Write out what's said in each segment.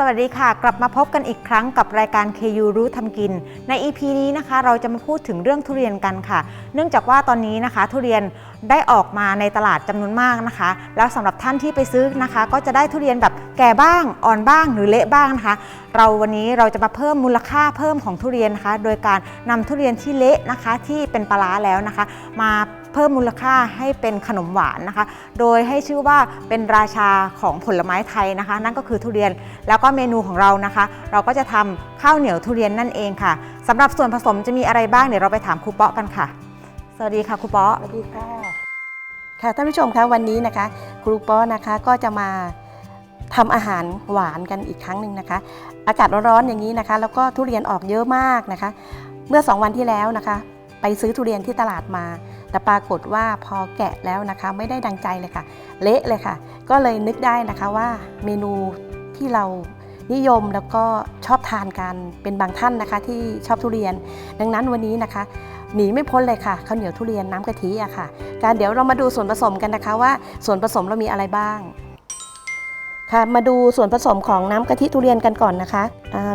สวัสดีค่ะ กลับมาพบกันอีกครั้งกับรายการ KU รู้ทำกิน ใน EP นี้นะคะ เราจะมาพูดถึงเรื่องทุเรียนกันค่ะ เนื่องจากว่าตอนนี้นะคะ ทุเรียนได้ออกมาในตลาดจำนวนมากนะคะ แล้วสำหรับท่านที่ไปซื้อนะคะ ก็จะได้ทุเรียนแบบแก่บ้างอ่อนบ้างหรือเละบ้างนะคะ เราวันนี้เราจะมาเพิ่มมูลค่าเพิ่มของทุเรียนนะคะ โดยการนำทุเรียนที่เละนะคะที่เป็นปลาร้าแล้วนะคะ มา เพิ่มมูลค่าให้เป็นขนมหวานนะคะ โดยให้ชื่อว่าเป็นราชาของผลไม้ไทยนะคะ นั่นก็คือทุเรียนแล้วก็เมนูของเรานะคะ เราก็จะทำข้าวเหนียวทุเรียนนั่นเองค่ะสำหรับส่วนผสมจะมีอะไรบ้างเดี๋ยวเราไปถามครูเปาะกันค่ะ สวัสดีค่ะครูเปาะสวัสดีค่ะค่ะท่านผู้ชมคะวันนี้นะคะ ครูป้อนะคะก็จะมาทำอาหารหวานกันอีกครั้งหนึ่งนะคะ อากาศร้อนๆอย่างนี้นะคะ แล้วก็ทุเรียนออกเยอะมากนะคะ เมื่อ 2 วันที่แล้วนะคะ ไปซื้อทุเรียนที่ตลาดมา แต่ปรากฏว่าพอแกะแล้วนะคะไม่ได้ดังใจเลยค่ะ เละเลยค่ะ ก็เลยนึกได้นะคะว่าเมนูที่เรานิยมแล้วก็ชอบทานกันเป็นบางท่านนะคะที่ชอบทุเรียน ดังนั้นวันนี้นะคะหนีไม่พ้นเลยค่ะข้าวเหนียวทุเรียนน้ำกะทิอะค่ะ การเดี๋ยวเรามาดูส่วนผสมกันนะคะว่าส่วนผสมเรามีอะไรบ้าง ค่ะมาดูส่วนผสมของน้ำกะทิทุเรียนกันก่อนนะคะ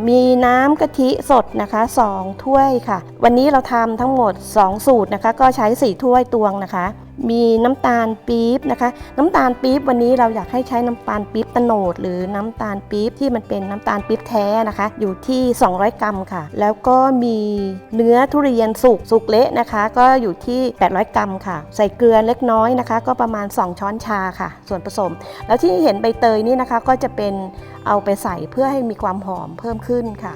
มีน้ำกะทิสดนะคะ 2 ถ้วยค่ะ วันนี้เราทำทั้งหมด 2 สูตรนะคะ ก็ใช้ 4 ถ้วยตวงนะคะ มีน้ำตาลปี๊บนะคะ น้ำตาลปี๊บวันนี้เราอยากให้ใช้น้ำตาลปี๊บตโนด หรือน้ำตาลปี๊บที่มันเป็นน้ำตาลปี๊บแท้นะคะ อยู่ที่ 200 กรัมค่ะ แล้วก็มีเนื้อทุเรียนสุกสุกเละนะคะ ก็อยู่ที่ 800 กรัมค่ะ ใส่เกลือเล็กน้อยนะคะ ก็ประมาณ 2 ช้อนชาค่ะ ส่วนผสม แล้วที่เห็นใบเตยนี่นะคะก็จะเป็นเอาไปใส่เพื่อให้มีความหอมเพิ่มขึ้นค่ะ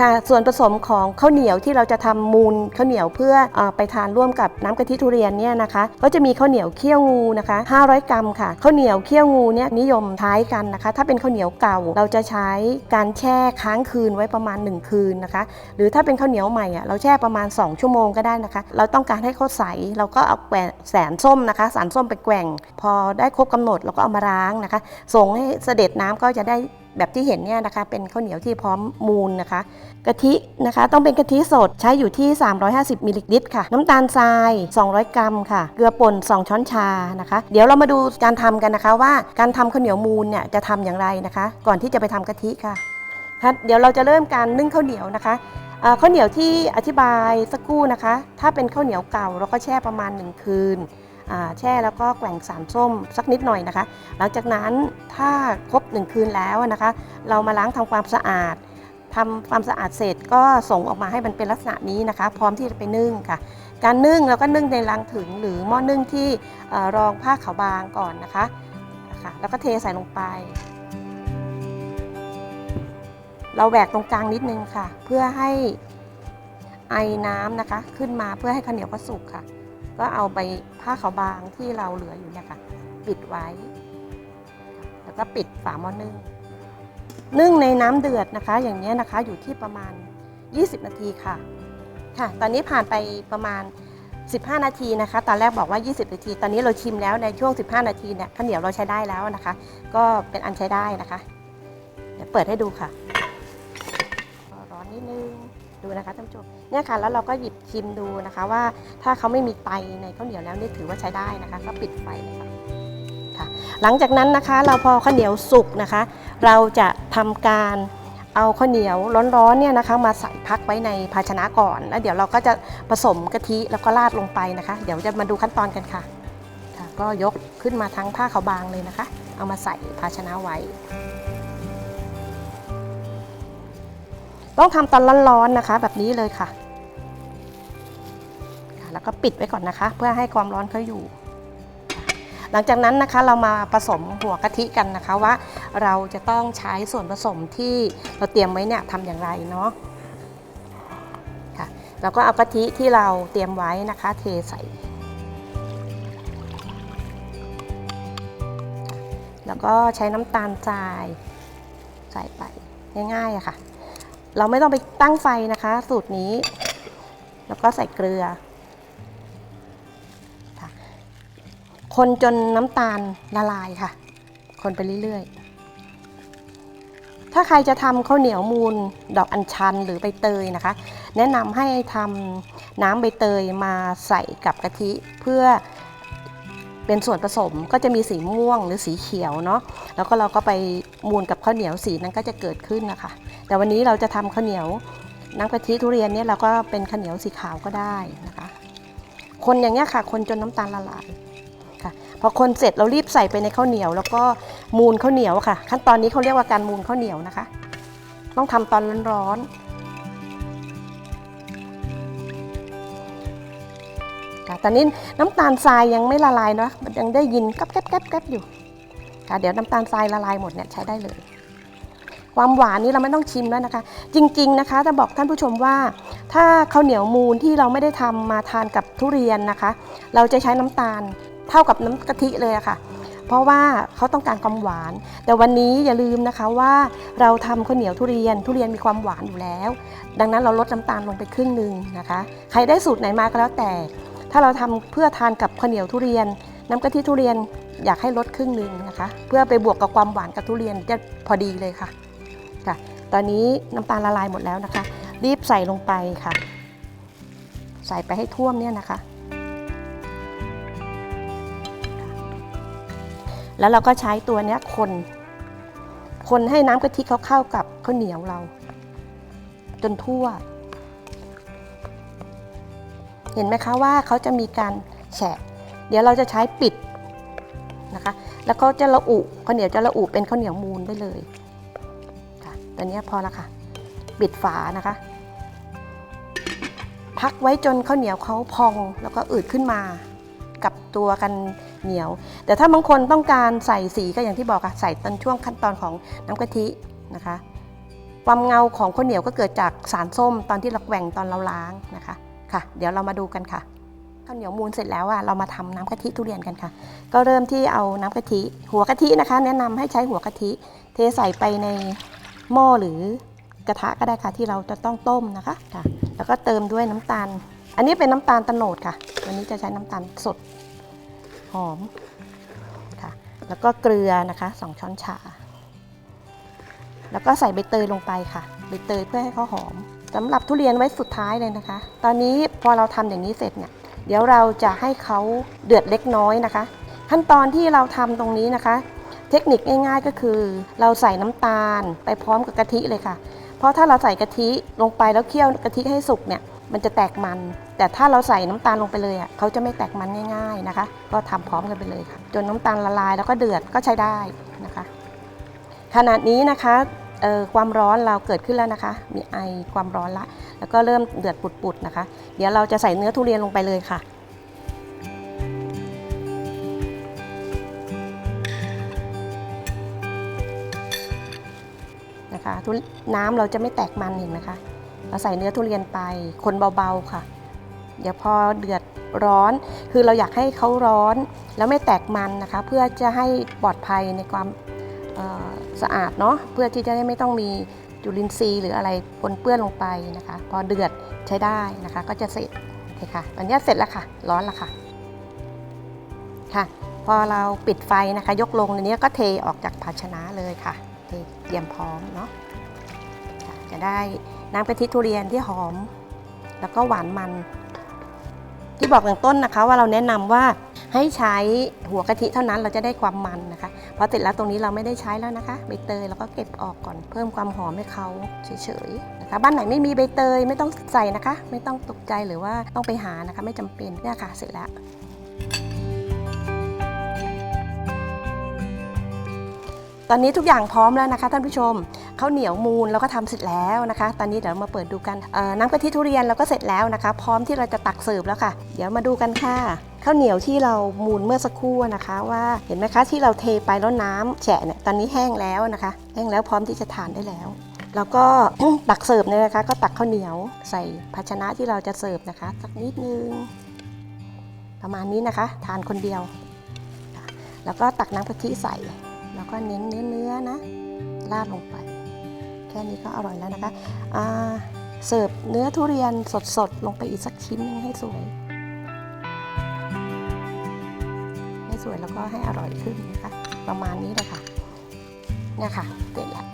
ค่ะส่วนผสมของข้าวเหนียวที่เราจะทำมูลข้าวเหนียวเพื่ออไปทานร่วมกับน้ำกะทิทุเรียนเนี่ยนะคะก็จะมีข้าวเหนียวเคี่ยวงูนะคะ 500 กรัมค่ะข้าวเหนียวเคี่ยวงูเนี่ยนิยมใช้กันนะคะ ถ้าเป็นข้าวเหนียวเก่าเราจะใช้การแช่ค้างคืนไว้ประมาณ 1 คืนนะคะ หรือถ้าเป็นข้าวเหนียวใหม่อะเราแช่ประมาณ 2 ชั่วโมงก็ได้นะคะ เราต้องการให้เขาใสเราก็เอาแกวแสนส้มนะคะสารส้มไปแกว่ง พอได้ครบกำหนดเราก็เอามาล้างนะคะส่งให้เสด็จน้ำก็จะได้ แบบที่เห็นเนี่ยนะคะ เป็นข้าวเหนียวที่พร้อมมูลนะคะ กะทินะคะ ต้องเป็นกะทิสดใช้อยู่ที่ 350มิลลิลิตรค่ะ น้ำตาลทราย 200 กรัมค่ะ เกลือป่น 2 ช้อนชานะคะ เดี๋ยวเรามาดูการทำกันนะคะว่าการทำข้าวเหนียวมูลเนี่ยจะทำอย่างไรนะคะ ก่อนที่จะไปทำกะทิค่ะค่ะเดี๋ยวเราจะเริ่มการนึ่งข้าวเหนียวนะคะข้าวเหนียวที่อธิบายสักครู่นะคะ ถ้าเป็นข้าวเหนียวเก่าเราก็แช่ประมาณ 1 คืน แช่แล้วก็แกว่งสารส้มสักนิดหน่อยนะคะ หลังจากนั้นถ้าครบ 1 คืนแล้วนะคะ เรามาล้างทำความสะอาดทำความสะอาดเสร็จก็ส่งออกมาให้มันเป็นลักษณะนี้นะคะ พร้อมที่จะไปนึ่งค่ะ การนึ่งเราก็นึ่งในรังถึงหรือหม้อนึ่งที่รองผ้าขาวบางก่อนนะคะค่ะแล้วก็เทใส่ลงไป เราแหวกตรงกลางนิดนึงค่ะ เพื่อให้ไอน้ำนะคะ ขึ้นมาเพื่อให้ข้าวเหนียวก็สุกค่ะ ก็เอาไปผ้าขาวบางที่เราเหลืออยู่เนี่ยค่ะ ปิดไว้ แล้วก็ปิดฝาหม้อนึ่ง นึ่งในน้ำเดือดนะคะ อย่างนี้นะคะอยู่ที่ประมาณ 20 นาทีค่ะ ค่ะ ตอนนี้ผ่านไปประมาณ 15 นาทีนะคะ ตอนแรกบอกว่า 20 นาที ตอนนี้เราชิมแล้วในช่วง 15 นาทีเนี่ยข้าวเหนียวเราใช้ได้แล้วนะคะ ก็เป็นอันใช้ได้นะคะ เดี๋ยวเปิดให้ดูค่ะ ร้อนนิดนึง ดูนะคะท่านผู้ชมเนี่ยค่ะแล้วเราก็หยิบชิมดูนะคะว่าถ้าเขาไม่มีไตในข้าวเหนียวแล้วนี่ถือว่าใช้ได้นะคะ ก็ปิดไฟเลยค่ะค่ะ หลังจากนั้นนะคะเราพอข้าวเหนียวสุกนะคะ เราจะทำการเอาข้าวเหนียวร้อนๆเนี่ยนะคะมาใส่พักไว้ในภาชนะก่อน แล้วเดี๋ยวเราก็จะผสมกะทิแล้วก็ราดลงไปนะคะ เดี๋ยวจะมาดูขั้นตอนกันค่ะค่ะ ก็ยกขึ้นมาทั้งผ้าขาวบางเลยนะคะ เอามาใส่ภาชนะไว้ ต้องทำตอนร้อนๆนะคะ แบบนี้เลยค่ะ แล้วก็ปิดไว้ก่อนนะคะ เพื่อให้ความร้อนเขาอยู่ หลังจากนั้นนะคะเรามาผสมหัวกะทิกันนะคะว่า เราจะต้องใช้ส่วนผสมที่เราเตรียมไว้เนี่ยทำอย่างไรเนาะค่ะแล้วก็เอากะทิที่เราเตรียมไว้นะคะ เทใส่แล้วก็ใช้น้ำตาลทรายใส่ไปง่ายๆอะค่ะ เราไม่ต้องไปตั้งไฟนะคะ สูตรนี้ แล้วก็ใส่เกลือคนจนน้ำตาลละลายค่ะ คนไปเรื่อยๆ ถ้าใครจะทำข้าวเหนียวมูลดอกอัญชันหรือใบเตยนะคะ แนะนำให้ทำน้ำใบเตยมาใส่กับกะทิเพื่อ เป็นส่วนผสมก็จะมีสีม่วงหรือสีเขียวเนาะแล้วก็เราก็ไปมูลกับข้าวเหนียวสีนั้นก็จะเกิดขึ้นนะคะ แต่วันนี้เราจะทำข้าวเหนียวน้ำกะทิทุเรียนเนี่ยเราก็เป็นข้าวเหนียวสีขาวก็ได้นะคะ คนอย่างเงี้ยค่ะ คนจนน้ำตาลละลายค่ะพอคนเสร็จเรารีบใส่ไปในข้าวเหนียว แล้วก็มูลข้าวเหนียวค่ะ ขั้นตอนนี้เขาเรียกว่าการมูลข้าวเหนียวนะคะ ต้องทำตอนร้อนๆ ค่ะ ตอนนี้น้ำตาลทรายยังไม่ละลายเนาะยังได้ยินกับแก๊บแก๊บแก๊บอยู่ค่ะเดี๋ยวน้ำตาลทรายละลายหมดเนี่ยใช้ได้เลย ความหวานนี้เราไม่ต้องชิมแล้วนะคะ จริง ๆนะคะจะบอกท่านผู้ชมว่า ถ้าข้าวเหนียวมูลที่เราไม่ได้ทำมาทานกับทุเรียนนะคะ เราจะใช้น้ำตาลเท่ากับน้ำกะทิเลยะค่ะเพราะว่าเขาต้องการความหวาน แต่วันนี้อย่าลืมนะคะว่าเราทำข้าวเหนียวทุเรียน ทุเรียนมีความหวานอยู่แล้ว ดังนั้นเราลดน้ำตาลลงไปครึ่งหนึ่งนะคะ ใครได้สูตรไหนมาก็แล้วแต่ ถ้าเราทำเพื่อทานกับข้าวเหนียวทุเรียน น้ำกะทิทุเรียนอยากให้ลดครึ่งหนึ่งนะคะ เพื่อไปบวกกับความหวานกับทุเรียนจะพอดีเลยค่ะค่ะ ตอนนี้น้ำตาลละลายหมดแล้วนะคะ รีบใส่ลงไปค่ะ ใส่ไปให้ท่วมเนี่ยนะคะ แล้วเราก็ใช้ตัวเนี้ยคน คนให้น้ำกะทิเขาเข้ากับข้าวเหนียวเรา จนทั่ว เห็นไหมคะว่าเขาจะมีการแฉะ เดี๋ยวเราจะใช้ปิดนะคะ แล้วก็จะระอุข้าวเหนียวจะระอุเป็นข้าวเหนียวมูลได้เลยค่ะตอนนี้พอแล้วค่ะ ปิดฝานะคะ พักไว้จนข้าวเหนียวเขาพองแล้วก็อืดขึ้นมากับตัวกันเหนียว แต่ถ้าบางคนต้องการใส่สีก็อย่างที่บอกค่ะใส่ตอนช่วงขั้นตอนของน้ำกะทินะคะ ความเงาของข้าวเหนียวก็เกิดจากสารส้มตอนที่เราแกว่งตอนเราล้างนะคะ ค่ะ เดี๋ยวเรามาดูกันค่ะข้าวเหนียวมูลเสร็จแล้วอะเรามาทำน้ำกะทิทุเรียนกันค่ะ ก็เริ่มที่เอาน้ำกะทิ หัวกะทินะคะ แนะนำให้ใช้หัวกะทิ เทใส่ไปในหม้อหรือกระทะก็ได้ค่ะที่เราจะต้องต้มนะคะค่ะ แล้วก็เติมด้วยน้ำตาล อันนี้เป็นน้ำตาลตะโนดค่ะ วันนี้จะใช้น้ำตาลสดหอมค่ะ แล้วก็เกลือนะคะสองช้อนชา แล้วก็ใส่ใบเตยลงไปค่ะใบเตยเพื่อให้เขาหอม สำหรับทุเรียนไว้สุดท้ายเลยนะคะ ตอนนี้พอเราทำอย่างนี้เสร็จเนี่ย เดี๋ยวเราจะให้เขาเดือดเล็กน้อยนะคะ ขั้นตอนที่เราทำตรงนี้นะคะ เทคนิคง่ายๆก็คือ เราใส่น้ำตาลไปพร้อมกับกะทิเลยค่ะ เพราะถ้าเราใส่กะทิลงไปแล้วเคี่ยวกะทิให้สุกเนี่ยมันจะแตกมัน แต่ถ้าเราใส่น้ำตาลลงไปเลยอะเขาจะไม่แตกมันง่ายๆนะคะ ก็ทำพร้อมกันไปเลยค่ะ จนน้ำตาลละลายแล้วก็เดือดก็ใช้ได้นะคะขณะนี้นะคะ เออความร้อนเราเกิดขึ้นแล้วนะคะ มีไอความร้อนละ แล้วก็เริ่มเดือดปุดๆนะคะ เดี๋ยวเราจะใส่เนื้อทุเรียนลงไปเลยค่ะนะคะน้ำเราจะไม่แตกมันเห็นไหมคะเราใส่เนื้อทุเรียนไปคนเบาๆค่ะ เดี๋ยวพอเดือดร้อน คือเราอยากให้เขาร้อนแล้วไม่แตกมันนะคะ เพื่อจะให้ปลอดภัยในความ สะอาดเนาะเพื่อที่จะได้ไม่ต้องมีจุลินทรีย์หรืออะไรปนเปื้อนลงไปนะคะ พอเดือดใช้ได้นะคะ ก็จะเสร็จโอเคค่ะตอนนี้เสร็จแล้วค่ะ ร้อนแล้วค่ะค่ะ พอเราปิดไฟนะคะ ยกลงในนี้ก็เทออกจากภาชนะเลยค่ะเทเตรียมพร้อมเนาะะจะได้น้ำกะทิทุเรียนที่หอม แล้วก็หวานมัน ที่บอกอย่างต้นนะคะ ว่าเราแนะนำว่าให้ใช้หัวกะทิเท่านั้นเราจะได้ความมันนะคะ อเสร็จแล้วตรงนี้เราไม่ได้ใช้แล้วนะคะใบเตยเราก็เก็บออกก่อนเพิ่มความหอมให้เขาเฉยๆนะคะบ้านไหนไม่มีใบเตยไม่ต้องใส่นะคะ ไม่ต้องตกใจหรือว่าต้องไปหานะคะ ไม่จำเป็นเนี่ยค่ะเสร็จแล้ว ตอนนี้ทุกอย่างพร้อมแล้วนะคะ ท่านผู้ชมข้าวเหนียวมูลเราก็ทำเสร็จแล้วนะคะ ตอนนี้เดี๋ยวมาเปิดดูกันน้ำกะทิทุเรียนเราก็เสร็จแล้วนะคะ พร้อมที่เราจะตักเสิร์ฟแล้วค่ะ เดี๋ยวมาดูกันค่ะข้าวเหนียวที่เรามูลเมื่อสักครู่นะคะว่าเห็นไหมคะที่เราเทไปแล้วน้ำแฉะเนี่ยตอนนี้แห้งแล้วนะคะ แห้งแล้วพร้อมที่จะทานได้แล้วแล้วก็ตักเสิร์ฟเนี่ยนะคะ ก็ตักข้าวเหนียวใส่ภาชนะที่เราจะเสิร์ฟนะคะสักนิดนึงประมาณนี้นะคะ ทานคนเดียว แล้วก็ตักน้ำกะทิใส่ แล้วก็เน้นเนื้อเนื้อนะราดลงไป แค่นี้ก็อร่อยแล้วนะคะเสิร์ฟเนื้อทุเรียนสดๆ ลงไปอีกสักชิ้นหนึงให้สวย ให้สวยแล้วก็ให้อร่อยขึ้นนะคะ ประมาณนี้เลยค่ะเนี่ยค่ะเสร็จแล้ว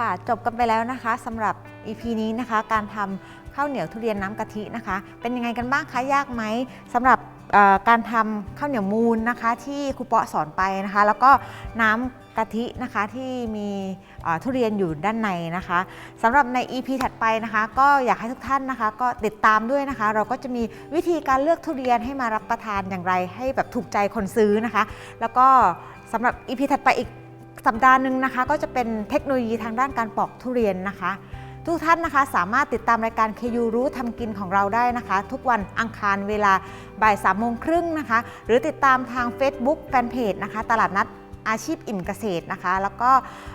ค่ะ จบกันไปแล้วนะคะสำหรับ EP นี้นะคะ การทำข้าวเหนียวทุเรียนน้ำกะทินะคะ เป็นยังไงกันบ้างคะยากไหมสำหรับการทำข้าวเหนียวมูลนะคะ ที่ครูเปาะสอนไปนะคะ แล้วก็น้ำกะทินะคะที่มีทุเรียนอยู่ด้านในนะคะสำหรับใน EP ถัดไปนะคะ ก็อยากให้ทุกท่านนะคะ ก็ติดตามด้วยนะคะ เราก็จะมีวิธีการเลือกทุเรียนให้มารับประทานอย่างไร ให้แบบถูกใจคนซื้อนะคะ แล้วก็สำหรับ EP ถัดไปอีก สัปดาห์หนึ่งนะคะก็จะเป็นเทคโนโลยีทางด้านการปอกทุเรียนนะคะ ทุกท่านนะคะสามารถติดตามรายการ KU รู้ทำกินของเราได้นะคะ ทุกวันอังคารเวลาบ่ายสามโมงครึ่งนะคะ หรือติดตามทาง Facebook Fanpage นะคะ ตลาดนัดอาชีพอิ่มเกษตรนะคะ แล้วก็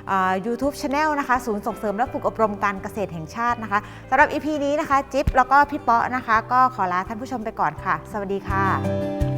เอ่อ YouTube Channel นะคะ ศูนย์ส่งเสริมและฝึกอบรมการเกษตรแห่งชาตินะคะสำหรับ EP นี้นะคะ จิ๊บแล้วก็พี่เปาะนะคะ ก็ขอลาท่านผู้ชมไปก่อนค่ะ สวัสดีค่ะ